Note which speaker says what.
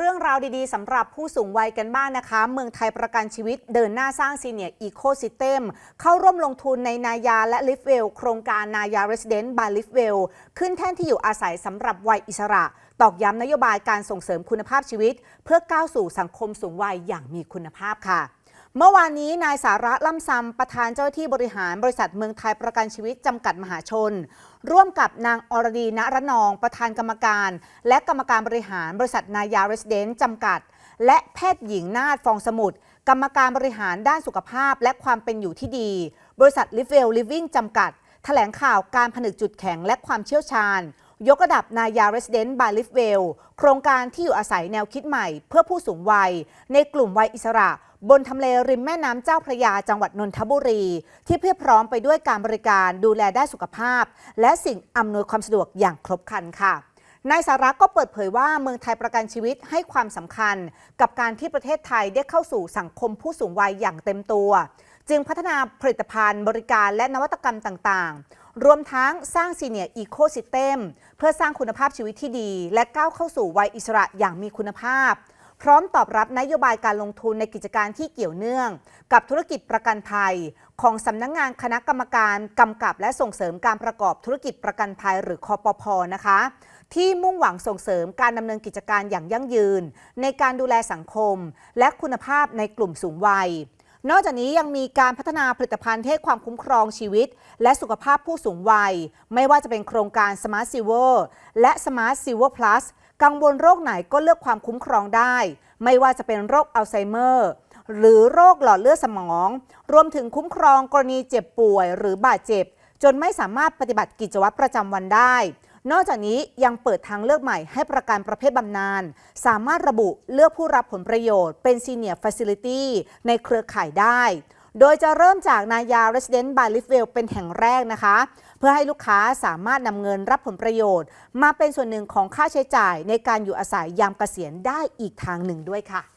Speaker 1: เรื่องราวดีๆสำหรับผู้สูงวัยกันบ้างนะคะ เมืองไทยประกันชีวิตเดินหน้าสร้างซีเนียร์อีโคซิสเต็มเข้าร่วมลงทุนในนายาและลิฟเวลโครงการนายาเรสเดนต์บายลิฟเวลขึ้นแท่นที่อยู่อาศัยสำหรับวัยอิสระ ตอกย้ำนโยบายการส่งเสริมคุณภาพชีวิต เพื่อก้าวสู่สังคมสูงวัยอย่างมีคุณภาพค่ะ เมื่อวานนี้นายสาระล่ำซำประธานเจ้าหน้าที่บริหารบริษัทเมืองไทยประกันชีวิตจำกัดมหาชน ร่วมกับนางอรดีณระนอง ประธานกรรมการ และกรรมการบริหารบริษัทนายาเรสเดนต์จำกัด และแพทย์หญิงนาฏฟองสมุทรกรรมการบริหารด้านสุขภาพและความเป็นอยู่ที่ดี บริษัทลิฟเวลลิฟวิ่งจำกัด แถลงข่าวการผนึกจุดแข็งและความเชี่ยวชาญ ยกระดับนายา Resident by l i f w e l l โครงการที่อยู่อาศัยแนวคิดใหม่เพื่อผู้สูงวัย ในกลุ่มวัยอิสระ บนทำเลริมแม่น้ำเจ้าพระยาจังหวัดนนทบุรี ที่เพียบพร้อมไปด้วยการบริการดูแลด้านสุขภาพ และสิ่งอำนวยความสะดวกอย่างครบครันค่ะนายสาระก็เปิดเผยว่าเมืองไทยประกันชีวิตให้ความสำคัญ กับการที่ประเทศไทยได้เข้าสู่สังคมผู้สูงวัยอย่างเต็มตัว จึงพัฒนาผลิตภัณฑ์บริการและนวัตกรรมต่างๆ รวมทั้งสร้างซีเนียร์อีโคซิสเต็มเพื่อสร้างคุณภาพชีวิตที่ดี และก้าวเข้าสู่วัยอิสระอย่างมีคุณภาพ พร้อมตอบรับนโยบายการลงทุนในกิจการที่เกี่ยวเนื่อง กับธุรกิจประกันภัย ของสำนักงงานคณะกรรมการกำกับและส่งเสริมการประกอบธุรกิจประกันภัยหรือคอปพนะคะที่มุ่งหวังส่งเสริมการดำเนินกิจการอย่างยั่งยืน ในการดูแลสังคม และคุณภาพในกลุ่มสูงวัย นอกจากนี้ยังมีการพัฒนาผลิตภัณฑ์ที่ให้ความคุ้มครองชีวิต และสุขภาพผู้สูงวัย ไม่ว่าจะเป็นโครงการ Smart Silver และ Smart Silver Plus กังวลโรคไหนก็เลือกความคุ้มครองได้ ไม่ว่าจะเป็นโรคอัลไซเมอร์ หรือโรคหลอดเลือดสมอง รวมถึงคุ้มครองกรณีเจ็บป่วยหรือบาดเจ็บ จนไม่สามารถปฏิบัติกิจวัตรประจำวันได้ นอกจากนี้ยังเปิดทางเลือกใหม่ให้ประกันประเภทบำนาญสามารถระบุเลือกผู้รับผลประโยชน์เป็น Senior Facility ในเครือข่ายได้ โดยจะเริ่มจากนายา Resident by l i f w e l l เป็นแห่งแรกนะคะ เพื่อให้ลูกค้าสามารถนำเงินรับผลประโยชน์ มาเป็นส่วนหนึ่งของค่าใช้จ่ายในการอยู่อาศัยยามเกษียณได้อีกทางหนึ่งด้วยค่ะ